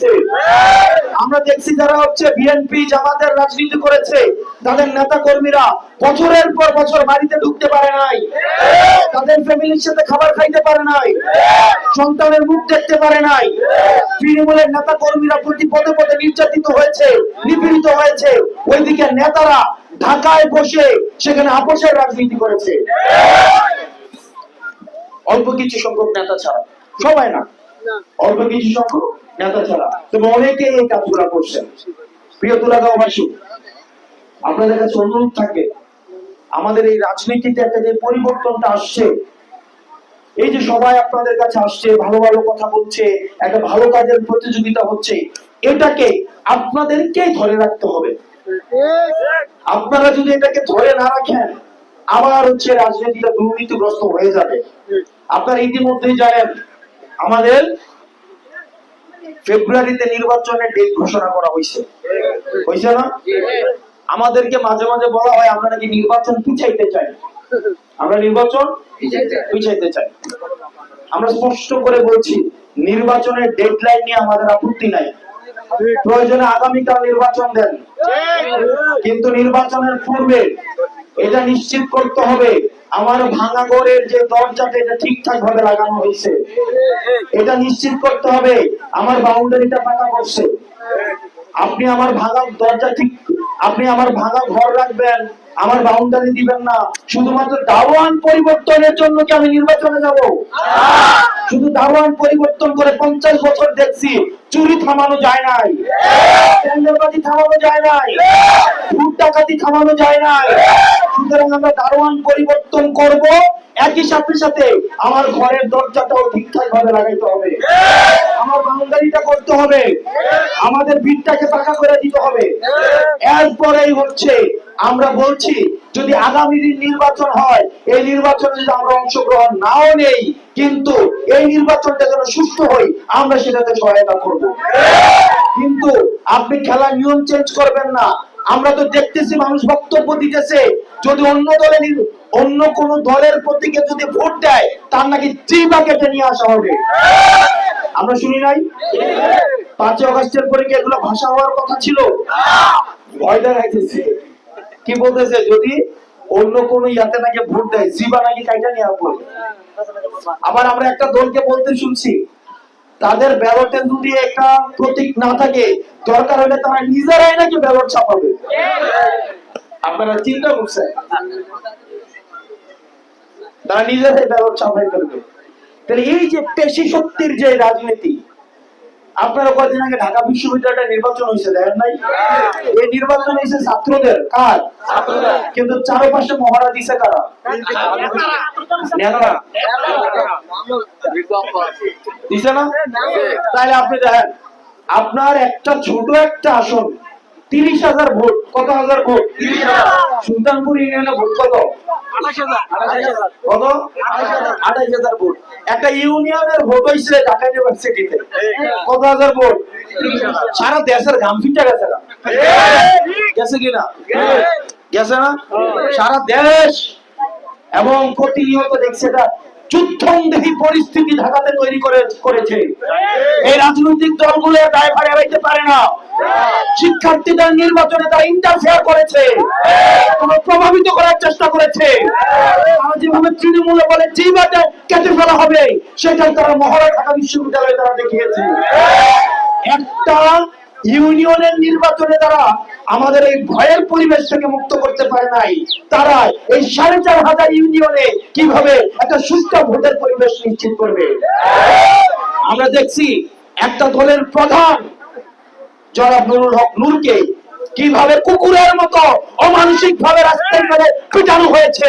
ফেলছে আমরা দেখছি যারা হচ্ছে বিএনপি জামাতের রাজনীতি করেছে তাদের নেতা কর্মীরা বছরের পর বছর বাড়িতে ঢুকতে পারে নাই। তাদের ফ্যামিলির সাথে খাবার খাইতে পারে নাই। সন্তানের মুখ দেখতে পারে নাই। তৃণমূলের নেতা কর্মীরা প্রতি পদে পদে নির্যাতিত হয়েছে নিপীড়িত হয়েছে। ওইদিকে নেতারা ঢাকায় বসে সেখানে আপোষের রাজনীতি করেছে। অল্প কিছু সংখ্যক নেতা ছাড়া। সবাই না। অল্প কিছু সংখ্যক? অনেকে এই কাজগুলা করছেন প্রিয় আপনাদের কাছে অনুরোধ থাকে, আমাদের এই রাজনীতিতে একটা যে পরিবর্তনটা আসছে, এই যে সবাই আপনাদের কাছে আসছে, ভালো ভালো কথা বলছে, একটা ভালো কাজের প্রতিযোগিতা হচ্ছে, এটাকে আপনাদেরকেই ধরে রাখতে হবে। আপনারা যদি এটাকে ধরে না রাখেন, আবার হচ্ছে রাজনীতিটা দুর্নীতিগ্রস্ত হয়ে যাবে। আপনারা ইতিমধ্যেই জানেন, আমাদের ফেব্রুয়ারিতে নির্বাচনের ডেট ঘোষণা করা হয়েছে। হয়েছে না? আমাদেরকে মাঝে মাঝে বলা হয় আমরা নাকি নির্বাচন পিছাইতে চাই। আমরা নির্বাচন পিছাইতে চাই। আমরা স্পষ্ট করে বলছি নির্বাচনের ডেডলাইন নিয়ে আমাদের আপত্তি নাই। প্রয়োজনে আগামীকাল নির্বাচন দেন। কিন্তু নির্বাচনের পূর্বে এটা নিশ্চিত করতে হবে আমার ভাঙা ঘরের যে দরজাটা এটা ঠিকঠাক ভাবে লাগানো হয়েছে। এটা নিশ্চিত করতে হবে আমার বাউন্ডারিটা পাকা করছে। আপনি আমার ভাঙা দরজা ঠিক আপনি আমার ভাঙা ঘর রাখবেন আমার বাউন্ডারি দিবেন না। শুধুমাত্র দাওয়ান পরিবর্তনের জন্য কি আমি নির্বাচনে যাব? শুধু দাওয়ান পরিবর্তন করে পঞ্চাশ বছর দেখছি চুরি থামানো যায় নাই। থামানো যায় নাই। ভূত ডাকাতি থামানো যায় নাই। সুতরাং আমরা দারোয়ান পরিবর্তন করব। একই সাথে সাথে আমার ঘরের দরজাটাও ঠিকঠাক ভাবে লাগাইতে হবে। আমার বাউন্ডারিটা করতে হবে। আমাদের ভিড়টাকে পাকা করে দিতে হবে। এরপরেই হচ্ছে, আমরা বলছি যদি আগামী দিন নির্বাচন হয়, এই নির্বাচনে যদি আমরা অংশগ্রহণ নাও নেই, কিন্তু এই নির্বাচনটা যেন সুস্থ হয়, আমরা সেটাতে সহায়তা করব। কিন্তু আপনি খেলার নিয়ম চেঞ্জ করবেন না। আমরা তো দেখতেছি মানুষ বক্তব্য দিতেছে, যদি অন্য দলে অন্য কোন দলের প্রতীকে যদি ভোট দেয়, তার নাকি জিবা কেটে নিয়ে আসা হবে। আমরা শুনি নাই? পাঁচই অগস্টের পরে কি এগুলো ভাষা হওয়ার কথা ছিল? ভয় দেখাইতেছে। কি বলতেছে, যদি অন্য কোন ইয়াতে নাকি ভোট দেয়, জিবা নাকি কাইটা নিয়ে আসব? আবার আমরা একটা দলকে বলতে শুনছি, তাদের ব্যালটে যদি একটা প্রতীক না থাকে, দরকার হলে তারা নিজেরাই নাকি ব্যালট ছাপাবে? আপনারা চিন্তা করছেন? তারা নিজেরাই ব্যালট ছাপাই ফেলবে। তাহলে এই যে পেশি শক্তির যে রাজনীতি আপনারা কয়েকদিন আগে ঢাকা বিশ্ববিদ্যালয়টা নির্বাচন হয়েছে দেখেন নাই? এই নির্বাচন হয়েছে ছাত্রদের কার? কিন্তু চারপাশে মহড়া দিছে কারা? দিছে না? তাহলে আপনি দেখেন আপনার একটা ছোট একটা আসন তিরিশ হাজার ভোট। কত হাজার ভোট? সুলতানপুর ইউনিয়নে ভোট কত? কত? আঠাইশ হাজার। ভোট। একটা ইউনিয়নের ভোট হয়েছে ঢাকা ইউনিভার্সিটিতে। কত হাজার ভোট? সারা দেশের ফিটে গেছে না গেছে কিনা? গেছে না? সারা দেশ। এবং প্রতিনিয়ত দেখছে এটা। যুদ্ধংদেহী পরিস্থিতি ঢাকাতে তৈরি করে, করেছে। এই রাজনৈতিক দলগুলো দায়ভার এড়াইতে পারে না। শিক্ষার্থীদের নির্বাচনে তারা ইন্টারফেয়ার করেছে। প্রভাবিত করার চেষ্টা করেছে। তারা যেভাবে তৃণমূলে বলে যেভাবে কেটে ফেলা হবে, সেটাই তারা মহড়া ঢাকা বিশ্ববিদ্যালয়ে তারা দেখিয়েছে। একটা ইউনিয়নের নির্বাচনে তারা আমাদের এই ভয়ের পরিবেশ থেকে মুক্ত করতে পারে নাই, তারা এই সাড়ে চার হাজার ইউনিয়নে কীভাবে একটা সুস্থ ভোটের পরিবেশ নিশ্চিত করবে? আমরা দেখছি একটা দলের প্রধান জনাব নুরুল হক নূরকে কীভাবে কুকুরের মতো অমানসিক ভাবে রাস্তায় ফেলে পিটানো হয়েছে।